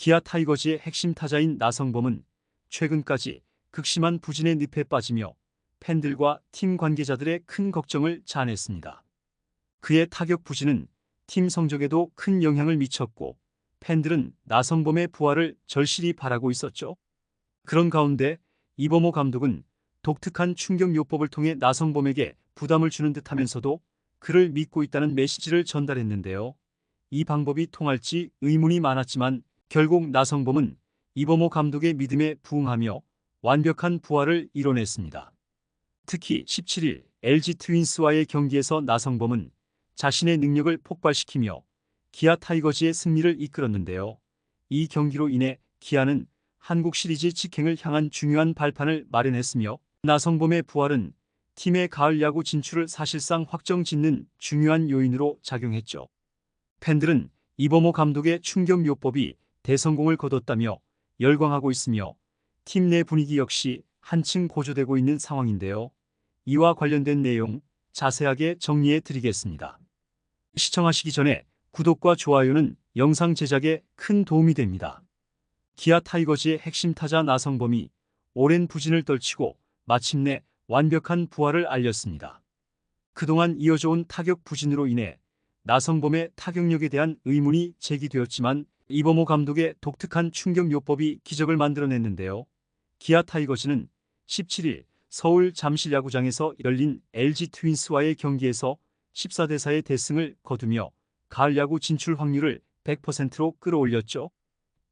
기아 타이거즈의 핵심 타자인 나성범은 최근까지 극심한 부진의 늪에 빠지며 팬들과 팀 관계자들의 큰 걱정을 자아냈습니다. 그의 타격 부진은 팀 성적에도 큰 영향을 미쳤고 팬들은 나성범의 부활을 절실히 바라고 있었죠. 그런 가운데 이범호 감독은 독특한 충격 요법을 통해 나성범에게 부담을 주는 듯 하면서도 그를 믿고 있다는 메시지를 전달했는데요. 이 방법이 통할지 의문이 많았지만 결국 나성범은 이범호 감독의 믿음에 부응하며 완벽한 부활을 이뤄냈습니다. 특히 17일 LG 트윈스와의 경기에서 나성범은 자신의 능력을 폭발시키며 기아 타이거즈의 승리를 이끌었는데요. 이 경기로 인해 기아는 한국 시리즈 직행을 향한 중요한 발판을 마련했으며 나성범의 부활은 팀의 가을 야구 진출을 사실상 확정짓는 중요한 요인으로 작용했죠. 팬들은 이범호 감독의 충격 요법이 대성공을 거뒀다며 열광하고 있으며 팀 내 분위기 역시 한층 고조되고 있는 상황인데요. 이와 관련된 내용 자세하게 정리해 드리겠습니다. 시청하시기 전에 구독과 좋아요는 영상 제작에 큰 도움이 됩니다. 기아 타이거즈의 핵심 타자 나성범이 오랜 부진을 떨치고 마침내 완벽한 부활을 알렸습니다. 그동안 이어져온 타격 부진으로 인해 나성범의 타격력에 대한 의문이 제기되었지만 이범호 감독의 독특한 충격 요법이 기적을 만들어냈는데요. 기아 타이거즈는 17일 서울 잠실야구장에서 열린 LG 트윈스와의 경기에서 14대 4의 대승을 거두며 가을 야구 진출 확률을 100%로 끌어올렸죠.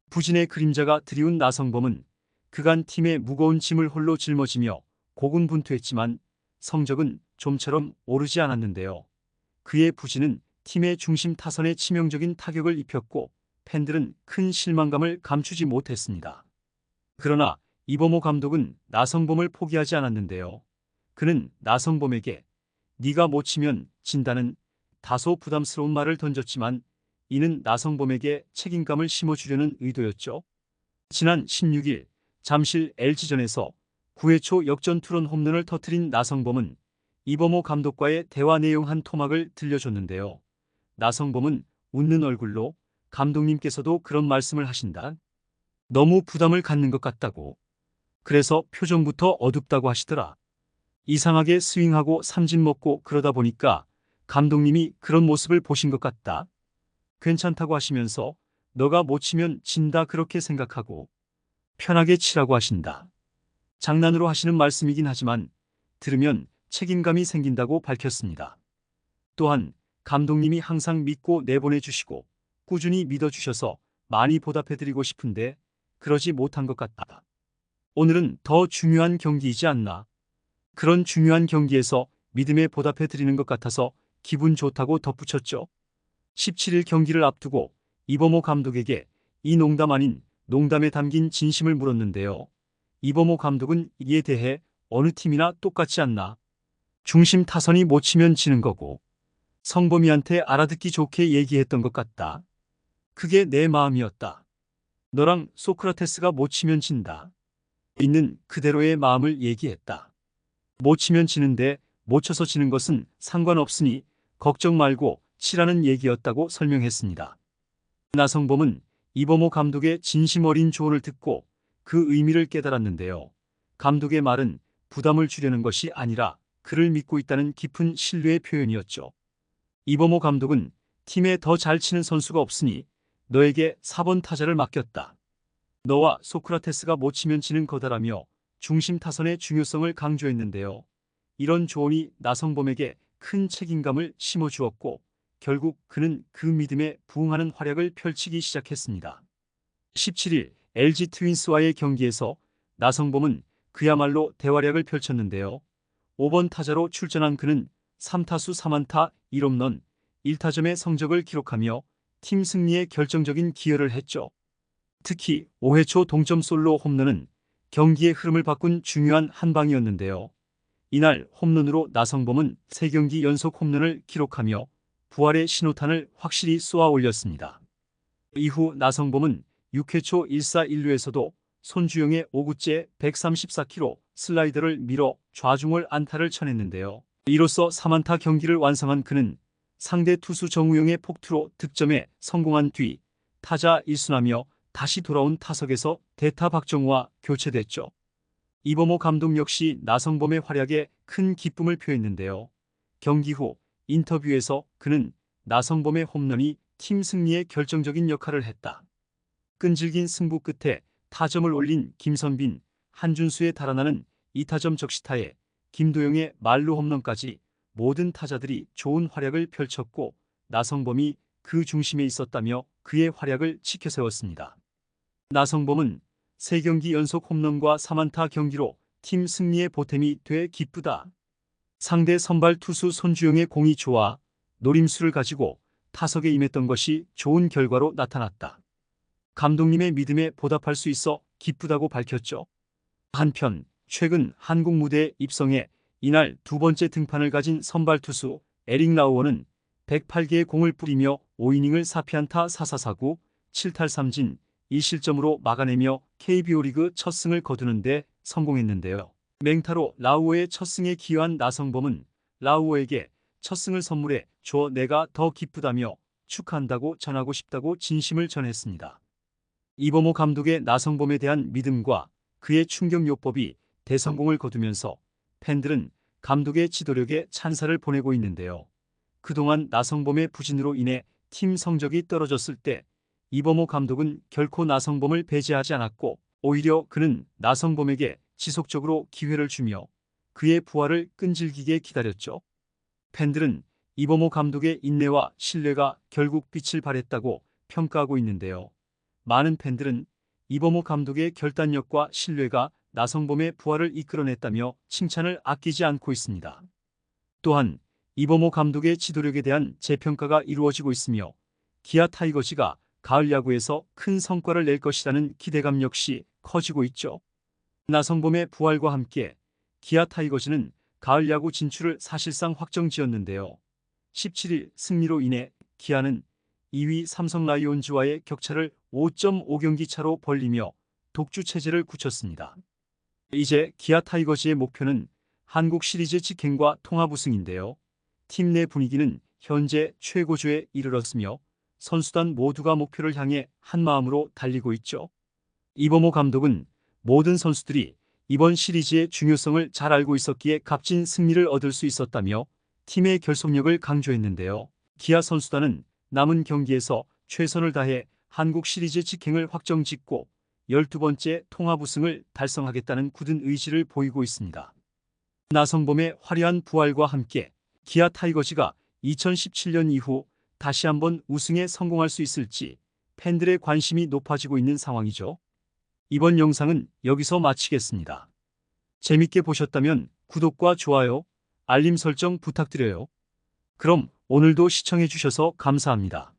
부진의 그림자가 드리운 나성범은 그간 팀의 무거운 짐을 홀로 짊어지며 고군분투했지만 성적은 좀처럼 오르지 않았는데요. 그의 부진은 팀의 중심 타선에 치명적인 타격을 입혔고 팬들은 큰 실망감을 감추지 못했습니다. 그러나 이범호 감독은 나성범을 포기하지 않았는데요. 그는 나성범에게 네가 못 치면 진다는 다소 부담스러운 말을 던졌지만 이는 나성범에게 책임감을 심어주려는 의도였죠. 지난 16일 잠실 LG전에서 9회 초 역전 투런 홈런을 터트린 나성범은 이범호 감독과의 대화 내용 한 토막을 들려줬는데요. 나성범은 웃는 얼굴로 감독님께서도 그런 말씀을 하신다. 너무 부담을 갖는 것 같다고. 그래서 표정부터 어둡다고 하시더라. 이상하게 스윙하고 삼진 먹고 그러다 보니까 감독님이 그런 모습을 보신 것 같다. 괜찮다고 하시면서 너가 못 치면 진다 그렇게 생각하고 편하게 치라고 하신다. 장난으로 하시는 말씀이긴 하지만 들으면 책임감이 생긴다고 밝혔습니다. 또한 감독님이 항상 믿고 내보내 주시고 꾸준히 믿어주셔서 많이 보답해드리고 싶은데 그러지 못한 것 같다. 오늘은 더 중요한 경기이지 않나. 그런 중요한 경기에서 믿음에 보답해 드리는 것 같아서 기분 좋다고 덧붙였죠. 17일 경기를 앞두고 이범호 감독에게 이 농담 아닌 농담에 담긴 진심을 물었는데요. 이범호 감독은 이에 대해 어느 팀이나 똑같지 않나. 중심 타선이 못 치면 지는 거고 성범이한테 알아듣기 좋게 얘기했던 것 같다. 그게 내 마음이었다. 너랑 소크라테스가 못 치면 진다. 있는 그대로의 마음을 얘기했다. 못 치면 지는데 못 쳐서 지는 것은 상관없으니 걱정 말고 치라는 얘기였다고 설명했습니다. 나성범은 이범호 감독의 진심 어린 조언을 듣고 그 의미를 깨달았는데요. 감독의 말은 부담을 주려는 것이 아니라 그를 믿고 있다는 깊은 신뢰의 표현이었죠. 이범호 감독은 팀에 더 잘 치는 선수가 없으니 너에게 4번 타자를 맡겼다. 너와 소크라테스가 못 치면 지는 거다라며 중심 타선의 중요성을 강조했는데요. 이런 조언이 나성범에게 큰 책임감을 심어주었고 결국 그는 그 믿음에 부응하는 활약을 펼치기 시작했습니다. 17일 LG 트윈스와의 경기에서 나성범은 그야말로 대활약을 펼쳤는데요. 5번 타자로 출전한 그는 3타수 3안타 1홈런 1타점의 성적을 기록하며 팀 승리에 결정적인 기여를 했죠. 특히 5회 초 동점 솔로 홈런은 경기의 흐름을 바꾼 중요한 한 방이었는데요. 이날 홈런으로 나성범은 3경기 연속 홈런을 기록하며 부활의 신호탄을 확실히 쏘아 올렸습니다. 이후 나성범은 6회 초 1사 1루에서도 손주영의 5구째 134km 슬라이더를 밀어 좌중을 안타를 쳐냈는데요. 이로써 3안타 경기를 완성한 그는 상대 투수 정우영의 폭투로 득점에 성공한 뒤 타자 1순하며 다시 돌아온 타석에서 대타 박정우와 교체됐죠. 이범호 감독 역시 나성범의 활약에 큰 기쁨을 표했는데요. 경기 후 인터뷰에서 그는 나성범의 홈런이 팀 승리에 결정적인 역할을 했다. 끈질긴 승부 끝에 타점을 올린 김선빈, 한준수의 달아나는 2타점 적시타에 김도영의 말루 홈런까지 모든 타자들이 좋은 활약을 펼쳤고 나성범이 그 중심에 있었다며 그의 활약을 지켜세웠습니다. 나성범은 3경기 연속 홈런과 3안타 경기로 팀 승리의 보탬이 돼 기쁘다. 상대 선발 투수 손주영의 공이 좋아 노림수를 가지고 타석에 임했던 것이 좋은 결과로 나타났다. 감독님의 믿음에 보답할 수 있어 기쁘다고 밝혔죠. 한편 최근 한국 무대에 입성해 이날 두 번째 등판을 가진 선발 투수 에릭 라우어는 108개의 공을 뿌리며 5이닝을 4피안타 4사사구 7탈 3진 1실점으로 막아내며 KBO 리그 첫 승을 거두는데 성공했는데요. 맹타로 라우어의 첫 승에 기여한 나성범은 라우어에게 첫 승을 선물해 줘 내가 더 기쁘다며 축하한다고 전하고 싶다고 진심을 전했습니다. 이범호 감독의 나성범에 대한 믿음과 그의 충격 요법이 대성공을 거두면서 팬들은 감독의 지도력에 찬사를 보내고 있는데요. 그동안 나성범의 부진으로 인해 팀 성적이 떨어졌을 때 이범호 감독은 결코 나성범을 배제하지 않았고 오히려 그는 나성범에게 지속적으로 기회를 주며 그의 부활을 끈질기게 기다렸죠. 팬들은 이범호 감독의 인내와 신뢰가 결국 빛을 발했다고 평가하고 있는데요. 많은 팬들은 이범호 감독의 결단력과 신뢰가 나성범의 부활을 이끌어냈다며 칭찬을 아끼지 않고 있습니다. 또한 이범호 감독의 지도력에 대한 재평가가 이루어지고 있으며 기아 타이거즈가 가을 야구에서 큰 성과를 낼 것이라는 기대감 역시 커지고 있죠. 나성범의 부활과 함께 기아 타이거즈는 가을 야구 진출을 사실상 확정지었는데요. 17일 승리로 인해 기아는 2위 삼성 라이온즈와의 격차를 5.5경기 차로 벌리며 독주 체제를 굳혔습니다. 이제 기아 타이거즈의 목표는 한국 시리즈 직행과 통합 우승인데요. 팀 내 분위기는 현재 최고조에 이르렀으며 선수단 모두가 목표를 향해 한마음으로 달리고 있죠. 이범호 감독은 모든 선수들이 이번 시리즈의 중요성을 잘 알고 있었기에 값진 승리를 얻을 수 있었다며 팀의 결속력을 강조했는데요. 기아 선수단은 남은 경기에서 최선을 다해 한국 시리즈 직행을 확정 짓고 12번째 통합 우승을 달성하겠다는 굳은 의지를 보이고 있습니다. 나성범의 화려한 부활과 함께 기아 타이거즈가 2017년 이후 다시 한번 우승에 성공할 수 있을지 팬들의 관심이 높아지고 있는 상황이죠. 이번 영상은 여기서 마치겠습니다. 재밌게 보셨다면 구독과 좋아요, 알림 설정 부탁드려요. 그럼 오늘도 시청해주셔서 감사합니다.